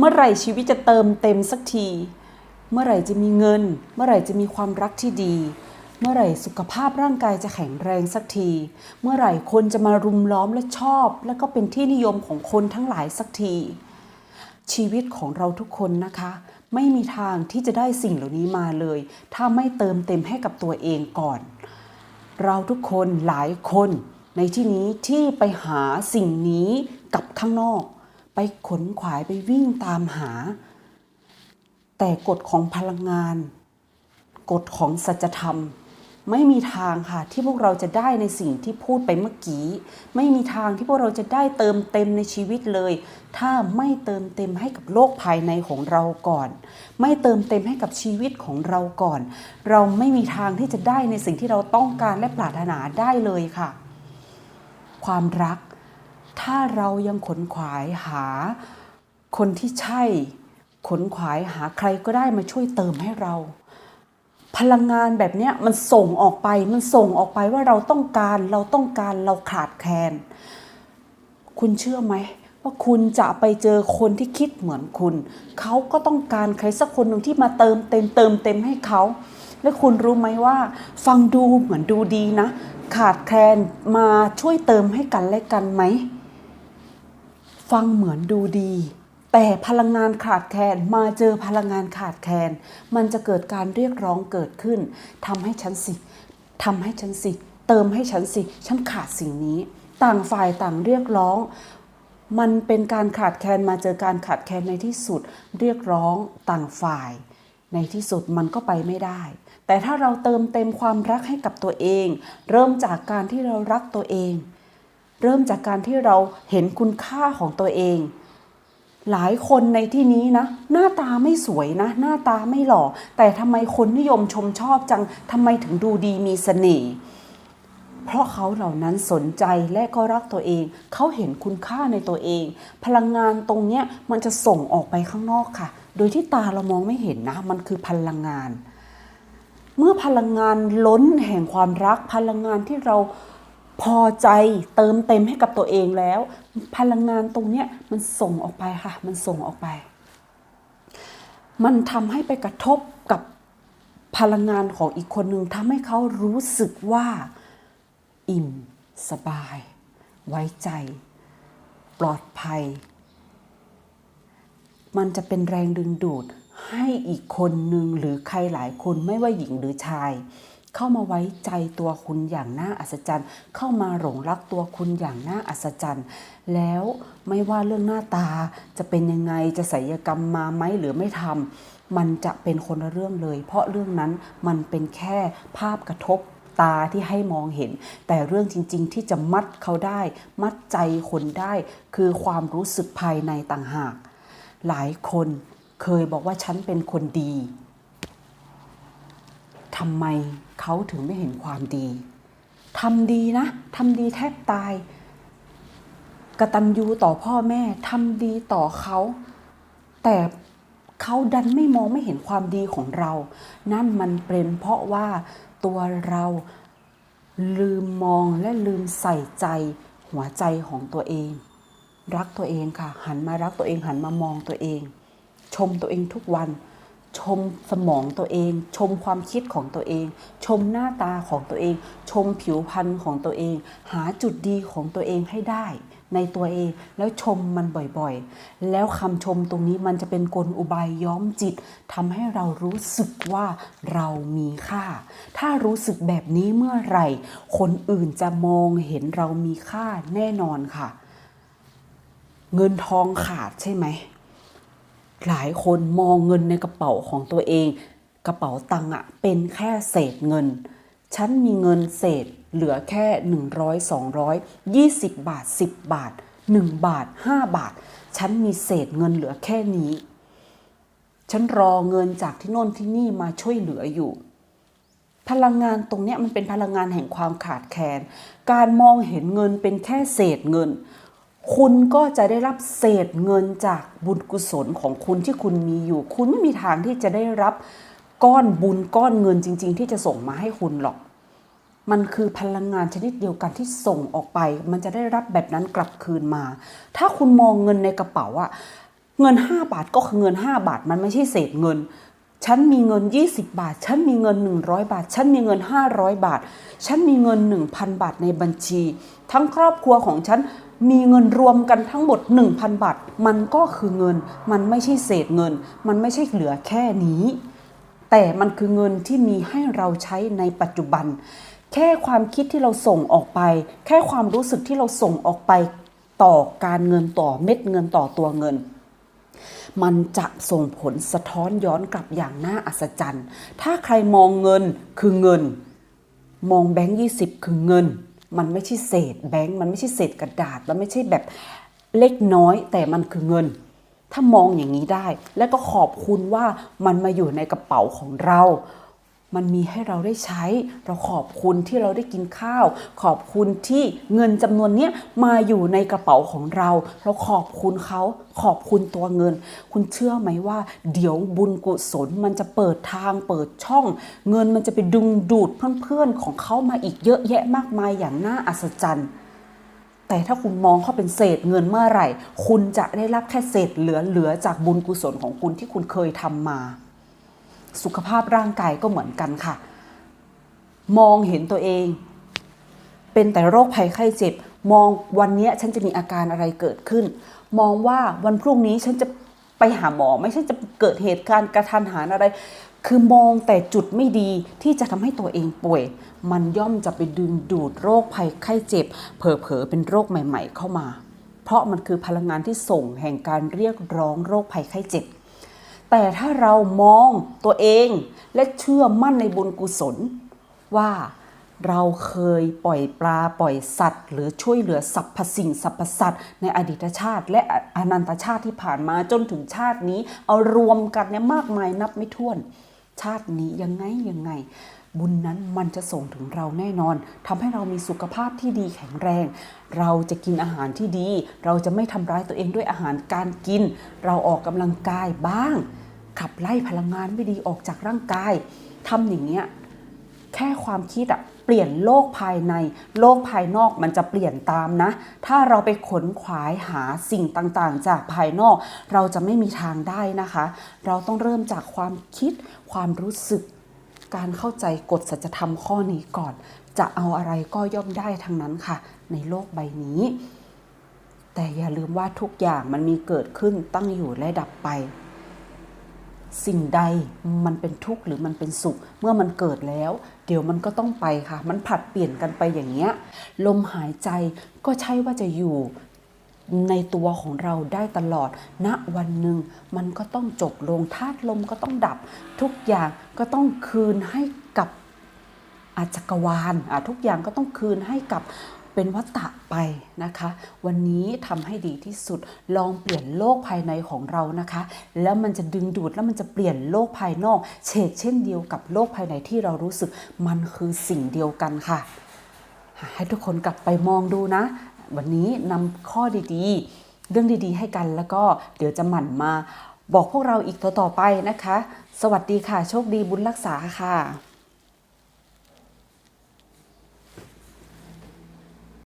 เมื่อไหร่ชีวิตจะเติมเต็มสักที เมื่อไหร่จะมีเงิน เมื่อไหร่จะมีความรักที่ดี เมื่อไหร่สุขภาพร่างกายจะแข็งแรงสักที เมื่อไหร่คนจะมารุมล้อมและชอบ และก็เป็นที่นิยมของคนทั้งหลายสักที ชีวิตของเราทุกคนนะคะ ไม่มีทางที่จะได้สิ่งเหล่านี้มาเลย ถ้าไม่เติมเต็มให้กับตัวเองก่อน เราทุกคนหลายคนในที่นี้ที่ไปหาสิ่งนี้กับข้างนอก ไปขนขวายไปวิ่งตามหา แต่กฎของพลังงาน กฎของสัจธรรม ไม่มีทางค่ะที่พวกเราจะได้ในสิ่งที่พูดไปเมื่อกี้ ไม่มีทางที่พวกเราจะได้เติมเต็มในชีวิตเลย ถ้าไม่เติมเต็มให้กับโลกภายในของเราก่อน ไม่เติมเต็มให้กับชีวิตของเราก่อน เราไม่มีทางที่จะได้ในสิ่งที่เราต้องการและปรารถนาได้เลยค่ะ ความรัก ถ้าเรายังขนขวายหาคนที่ใช่ ขนขวายหาใครก็ได้มาช่วยเติมให้เรา พลังงานแบบนี้มันส่งออกไปมันส่งออกไปว่าเราต้องการเราต้องการเราขาดแคลนคุณเชื่อไหมว่าคุณจะไปเจอคนที่คิดเหมือนคุณ เขาก็ต้องการใครสักคนหนึ่งที่มาเติมเต็มเติมเต็มให้เขา และคุณรู้ไหมว่า ฟังดูเหมือนดูดีนะ ขาดแคลนมาช่วยเติมให้กันและกันไหม ฟังเหมือนดูดี แต่พลังงานขาดแคลนมาเจอพลังงานขาดแคลนมันจะเกิดการเรียกร้องเกิดขึ้นทำให้ฉันสิทำให้ฉันสิ เติมให้ฉันสิ ฉันขาดสิ่งนี้ ต่างฝ่ายต่างเรียกร้อง มันเป็นการขาดแคลนมาเจอการขาดแคลนในที่สุด เรียกร้องต่างฝ่าย ในที่สุดมันก็ไปไม่ได้ แต่ถ้าเราเติมเต็มความรักให้กับตัวเอง เริ่มจากการที่เรารักตัวเอง เริ่มจากการที่เราเห็นคุณค่าของตัวเอง หลายคนในที่นี้นะ หน้าตาไม่สวยนะ หน้าตาไม่หล่อ แต่ทำไมคนนิยมชมชอบจังทำไมถึงดูดีมีเสน่ห์เพราะเขาเหล่านั้นสนใจและก็รักตัวเอง เขาเห็นคุณค่าในตัวเอง พลังงานตรงเนี้ยมันจะส่งออกไปข้างนอกค่ะ โดยที่ตาเรามองไม่เห็นนะ มันคือพลังงาน เมื่อพลังงานล้นแห่งความรัก พลังงานที่เรา พอใจเติมเต็มให้กับตัวเองแล้ว พลังงานตรงเนี้ยมันส่งออกไปค่ะ มันส่งออกไป มันทำให้ไปกระทบกับพลังงานของอีกคนหนึ่งทำให้เขารู้สึกว่าอิ่ม สบาย ไว้ใจ ปลอดภัย มันจะเป็นแรงดึงดูดให้อีกคนหนึ่งหรือใครหลายคนไม่ว่าหญิงหรือชาย เข้ามาไว้ใจตัวคุณอย่างน่าอัศจรรย์ เข้ามาหลงรักตัวคุณอย่างน่าอัศจรรย์ แล้วไม่ว่าเรื่องหน้าตาจะเป็นยังไงจะศัลยกรรมมาไหมหรือไม่ทำมันจะเป็นคนละเรื่องเลย เพราะเรื่องนั้นมันเป็นแค่ภาพกระทบตาที่ให้มองเห็น แต่เรื่องจริง ๆ ที่จะมัดเขาได้ มัดใจคนได้ คือความรู้สึกภายในต่างหาก หลายคนเคยบอกว่าฉันเป็นคนดี ทำไมเขาถึงไม่เห็นความดี ทำดีนะ ทำดีแทบตาย กระตัญญูต่อพ่อแม่ ทำดีต่อเขา แต่เขาดันไม่มองไม่เห็นความดีของเรา นั่นมันเป็นเพราะว่าตัวเราลืมมองและลืมใส่ใจหัวใจของตัวเอง รักตัวเองค่ะ หันมารักตัวเองหันมามองตัวเอง ชมตัวเองทุกวัน ชมสมองตัวเอง ชมความคิดของตัวเอง ชมหน้าตาของตัวเอง ชมผิวพรรณของตัวเอง หาจุดดีของตัวเองให้ได้ ในตัวเองแล้วชมมันบ่อยๆ แล้วคำชมตรงนี้มันจะเป็นกลอุบายย้อมจิตทำให้เรารู้สึกว่าเรามีค่า ถ้ารู้สึกแบบนี้เมื่อไหร่ คนอื่นจะมองเห็นเรามีค่าแน่นอนค่ะ เงินทองขาดใช่ไหม หลายคนมองเงินในกระเป๋าของตัวเอง กระเป๋าตังค์อะเป็นแค่เศษเงิน ฉันมีเงินเศษเหลือแค่ 100 200 20 บาท 10 บาท 1 บาท 5 บาท ฉันมีเศษเงินเหลือแค่นี้ ฉันรอเงินจากที่โน่นที่นี่มาช่วยเหลืออยู่ พลังงานตรงนี้มันเป็นพลังงานแห่งความขาดแคลน การมองเห็นเงินเป็นแค่เศษเงิน คุณก็จะได้รับเศษเงินจากบุญกุศลของคุณที่คุณมีอยู่ คุณไม่มีทางที่จะได้รับก้อนบุญก้อนเงินจริง ๆ ที่จะส่งมาให้คุณหรอก มันคือพลังงานชนิดเดียวกันที่ส่งออกไป มันจะได้รับแบบนั้นกลับคืนมา ถ้าคุณมองเงินในกระเป๋าอะเงิน 5 บาทก็คือเงิน 5 บาท มันไม่ใช่เศษเงิน ฉันมีเงิน 20 บาท ฉันมีเงิน 100 บาท ฉันมีเงิน 500 บาท ฉันมีเงิน 1,000 บาทในบัญชี ทั้งครอบครัวของฉัน มีเงินรวมกันทั้งหมด 1,000 บาท มันก็คือเงิน มันไม่ใช่เศษเงิน มันไม่ใช่เหลือแค่นี้ แต่มันคือเงินที่มีให้เราใช้ในปัจจุบัน แค่ความคิดที่เราส่งออกไป แค่ความรู้สึกที่เราส่งออกไปต่อการเงินต่อเม็ดเงินต่อตัวเงิน มันจะส่งผลสะท้อนย้อนกลับอย่างน่าอัศจรรย์ ถ้าใครมองเงินคือเงิน มองแบงค์ยี่สิบคือเงิน มันไม่ใช่เศษแบงค์มันไม่ใช่เศษกระดาษ มันไม่ใช่แบบเล็กน้อย แต่มันคือเงิน ถ้ามองอย่างนี้ได้ แล้วก็ขอบคุณว่ามันมาอยู่ในกระเป๋าของเรา มันมีให้เราได้ใช้ เราขอบคุณที่เราได้กินข้าว ขอบคุณที่เงินจำนวนนี้มาอยู่ในกระเป๋าของเรา เราขอบคุณเขาขอบคุณตัวเงิน คุณเชื่อไหมว่า เดี๋ยวบุญกุศลมันจะเปิดทางเปิดช่อง เงินมันจะไปดึงดูดเพื่อนๆของเขามาอีกเยอะแยะมากมายอย่างน่าอัศจรรย์แต่ถ้าคุณมองเขาเป็นเศษเงินเมื่อไหร่ คุณจะได้รับแค่เศษเหลือๆจากบุญกุศลของคุณที่คุณเคยทำมา สุขภาพร่างกายก็เหมือนกันค่ะ มองเห็นตัวเอง เป็นแต่โรคภัยไข้เจ็บ มองวันเนี้ยฉันจะมีอาการอะไรเกิดขึ้น มองว่าวันพรุ่งนี้ฉันจะไปหาหมอ ไม่ใช่จะเกิดเหตุการณ์กระทันหันอะไร คือมองแต่จุดไม่ดีที่จะทำให้ตัวเองป่วย มันย่อมจะไปดึงดูดโรคภัยไข้เจ็บ เผลอๆเป็นโรคใหม่ ๆ เข้ามา เพราะมันคือพลังงานที่ส่งแห่งการเรียกร้องโรคภัยไข้เจ็บ แต่ถ้าเรามองตัวเองและเชื่อมั่นในบุญกุศล ว่าเราเคยปล่อยปลาปล่อยสัตว์ หรือช่วยเหลือสรรพสิ่งสรรพสัตว์ในอดีตชาติ และอนันตชาติที่ผ่านมาจนถึงชาตินี้ เอารวมกันเนี่ยมากมายนับไม่ถ้วน ชาตินี้ยังไงยังไง บุญนั้นมันจะส่งถึงเราแน่นอนทำให้เรามีสุขภาพที่ดีแข็งแรง เราจะกินอาหารที่ดี เราจะไม่ทำร้ายตัวเองด้วยอาหารการกิน เราออกกำลังกายบ้าง ขับไล่พลังงานไม่ดีออกจากร่างกายทำอย่างเงี้ยแค่ความคิดอะเปลี่ยนโลกภายใน โลกภายนอกมันจะเปลี่ยนตามนะ ถ้าเราไปขนขวายหาสิ่งต่างๆ จากภายนอก เราจะไม่มีทางได้นะคะ เราต้องเริ่มจากความคิดความรู้สึก การเข้าใจกฎสัจธรรมข้อนี้ก่อน จะเอาอะไรก็ย่อมได้ทั้งนั้นค่ะ ในโลกใบนี้ แต่อย่าลืมว่าทุกอย่างมันมีเกิดขึ้นตั้งอยู่และดับไป สิ่งใดมันเป็นทุกข์หรือมันเป็นสุข เมื่อมันเกิดแล้ว เดี๋ยวมันก็ต้องไปค่ะ มันผัดเปลี่ยนกันไปอย่างเงี้ยลมหายใจก็ใช่ว่าจะอยู่ ในตัวของเราได้ตลอดณวันหนึ่งมันก็ต้องจบลงธาตุลมก็ต้องดับ ทุกอย่างก็ต้องคืนให้กับอาจักรวาลทุกอย่างก็ต้องคืนให้กับเป็นวัตตะไปนะคะ วันนี้ทำให้ดีที่สุดลองเปลี่ยนโลกภายในของเรานะคะ แล้วมันจะดึงดูดแล้วมันจะเปลี่ยนโลกภายนอกเฉกเช่นเดียวกับโลกภายในที่เรารู้สึกมันคือสิ่งเดียวกันค่ะ ให้ทุกคนกลับไปมองดูนะ วันนี้นำข้อดีๆ เรื่องดีๆ ให้กันแล้วก็เดี๋ยวจะหมั่นมา บอกพวกเราอีกต่อๆไปนะคะ สวัสดีค่ะ โชคดีบุญรักษาค่ะ